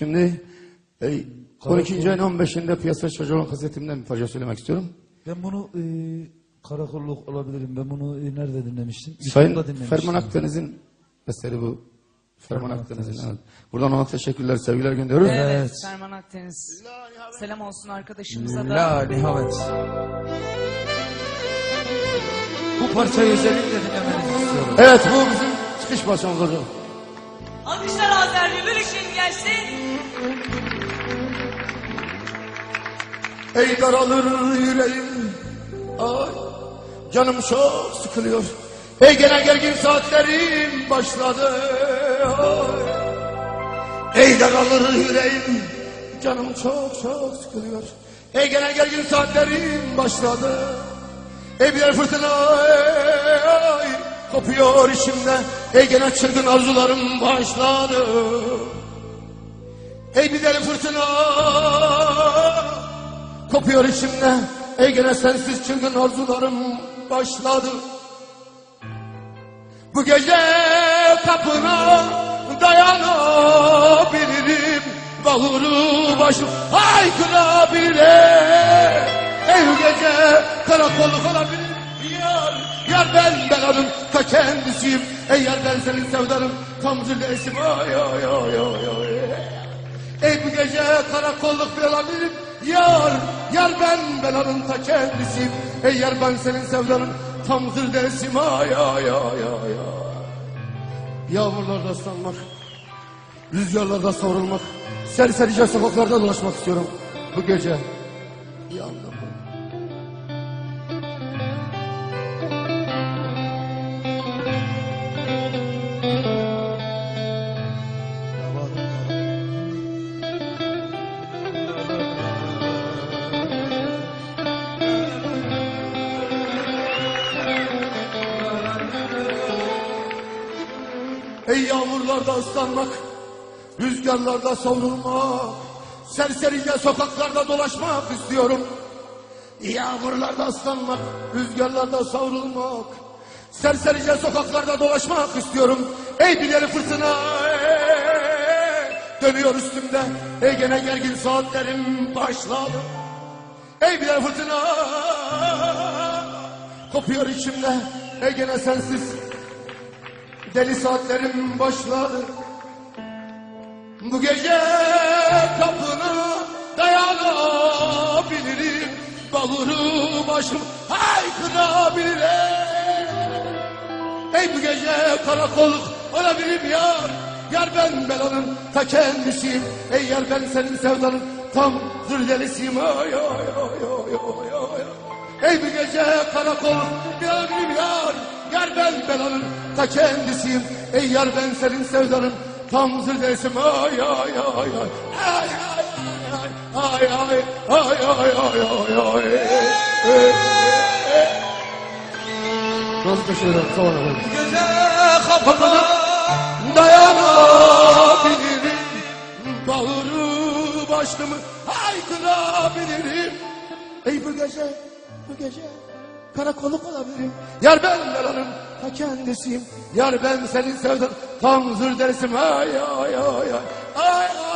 Şimdi e, 12. ayın 15'inde piyasa çocuğu olan kasetimden bir parça söylemek istiyorum. Ben bunu e, karakolluk olabilirim. Ben bunu e, nerede dinlemiştim? Sayın dinlemiştim. Ferman Akdeniz'in eseri bu. Ferman Ferman Akdeniz'in Akdeniz. evet. Buradan ona teşekkürler, sevgiler gönderiyoruz. Evet. Evet, Ferman Akdeniz. Selam olsun arkadaşımıza da. La nihavet. Bu parçayı özellikle dinlemenizi istiyorum. Evet bu bizim çıkış parçamız olacak. Alkışlar Bülbül için gelsin. Ey daralır yüreğim. Ay canım çok sıkılıyor. Ey gene gergin saatlerim başladı. Ay. Ey daralır yüreğim. Canım çok çok sıkılıyor. Ey gene gergin saatlerim başladı. Ey bir fırtına ay, Kopuyor içimde Ey gene çılgın arzularım başladı Ey bir deli fırtına. Kopuyor içimde. Ey gene sensiz çılgın arzularım başladı. Bu gece kapına dayanabilirim. Bağırı başım haykırabilirim Ey bu gece karakolluk olabilirim Yar, yar ben belanın ta kendisiyim Ey yar ben senin sevdanın tam zillesim Ay ay ay ay ay Ey bu gece karakolluk bir olabilirim Yar, yar ben belanın ta kendisiyim. Ey yar ben senin sevdanın tam zırdesim Ay ay ay ay ay. Yağmurlarda ıslanmak Rüzgarlarda savrulmak Serserice sokaklarda dolaşmak istiyorum Bu gece Ey yağmurlarda ıslanmak, rüzgarlarda savrulmak, serserice sokaklarda dolaşmak istiyorum. Yağmurlarda ıslanmak, rüzgarlarda savrulmak, serserice sokaklarda dolaşmak istiyorum. Ey bir fırtına, dönüyor üstümde, ey gene gergin saatlerim başladı. Ey bir fırtına, kopuyor içimde, ey gene sensiz Deli saatlerim başladı. Bu gece kapına dayanabilirim. Bağırı başım haykırabilirim Ey bu gece karakolluk olabilirim yar. Yar ben belanın ta kendisiyim. Ey yar ben senin sevdanın tam zırdelisiyim Ay ay ay ay ay ay Ey bu gece karakolluk olabilirim yar Yar ben belanın ta kendisiyim Ey yar ben senin sevdanın tam zırdelisim Ay ay ay ay Ay ay ay ay ay ay ay ay ay ay Nasıl taşıyorum sonra böyle Gece kapına dayanabilirim Bağırı başımı haykırabilirim Ey bu gece, bu gece karakolluk olabilirim. Yar ben belanın ta kendisiyim. Yar ben senin sevdan. Tam zır derisim. Ay ay ay ay. Ay ay